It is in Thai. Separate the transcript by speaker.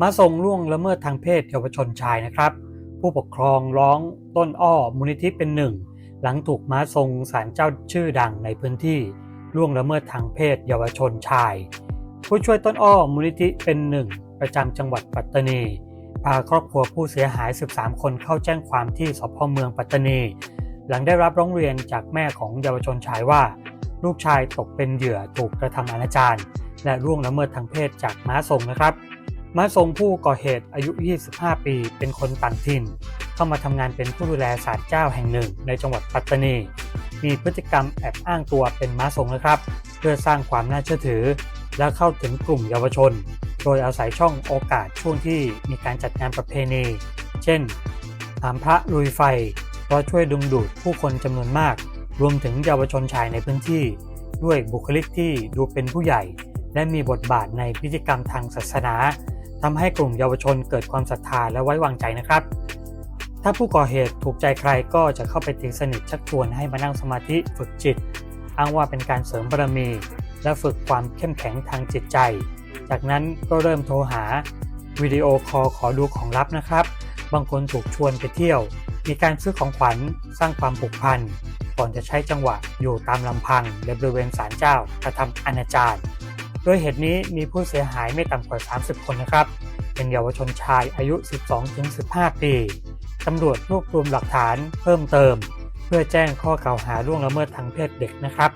Speaker 1: มาทรงล่วงละเมิดทางเพศเยาวชนชายนะครับ ผู้ปกครองร้องต้นอ้อมูลนิธิเป็นหนึ่ง หลังถูกม้าทรงศาลเจ้าชื่อดังในพื้นที่ล่วงละเมิดทางเพศเยาวชนชาย ผู้ช่วยต้นอ้อมูลนิธิเป็นหนึ่งประจำจังหวัดปัตตานีพาครอบครัวผู้เสียหาย 13 คนเข้าแจ้งความที่สพเมืองปัตตานี หลังได้รับร้องเรียนจากแม่ของเยาวชนชายว่า ลูกชายตกเป็นเหยื่อถูกกระทำอนาจารและล่วงละเมิดทางเพศจากม้าทรงนะครับ ม้าทรงผู้ก่อเหตุอายุ 25 ปี เป็นคนต่างถิ่น เข้ามาทำงานเป็นผู้ดูแลศาลเจ้าแห่งหนึ่ง ในจังหวัดปัตตานี มีพฤติกรรมแอบอ้างตัวเป็นม้าทรงนะครับ เพื่อสร้างความน่าเชื่อถือ และเข้าถึงกลุ่มเยาวชน โดยอาศัยช่องโอกาสช่วงที่มีการจัดงานประเพณี เช่นหามพระลุยไฟ เพราะช่วยดึงดูดผู้คนจำนวนมาก รวมถึงเยาวชนชายในพื้นที่ ด้วยบุคลิกที่ดูเป็นผู้ใหญ่ และมีบทบาทในพิธีกรรมทางศาสนา ทำให้กลุ่มเยาวชนเกิดความศรัทธาและไว้วางใจนะครับ ถ้าผู้ก่อเหตุถูกใจใครก็จะเข้าไปตีสนิทชักชวนให้มานั่งสมาธิฝึกจิต อ้างว่าเป็นการเสริมบารมี และฝึกความเข้มแข็งทางจิตใจ จากนั้นก็เริ่มโทรหาวิดีโอคอลขอดูของลับนะครับ บางคนถูกชวนไปเที่ยว มีการซื้อของขวัญสร้างความผูกพันก่อนจะใช้จังหวะอยู่ตามลำพังในบริเวณศาลเจ้ากระทำอนาจาร โดยเหตุนี้มีผู้เสียหายไม่ต่ำกว่า 30 คนนะครับ เป็นเยาวชนชายอายุ 12-15 ปีตำรวจรวบรวมหลักฐานเพิ่มเติม เพื่อแจ้งข้อกล่าวหาล่วงละเมิดทางเพศเด็กนะครับ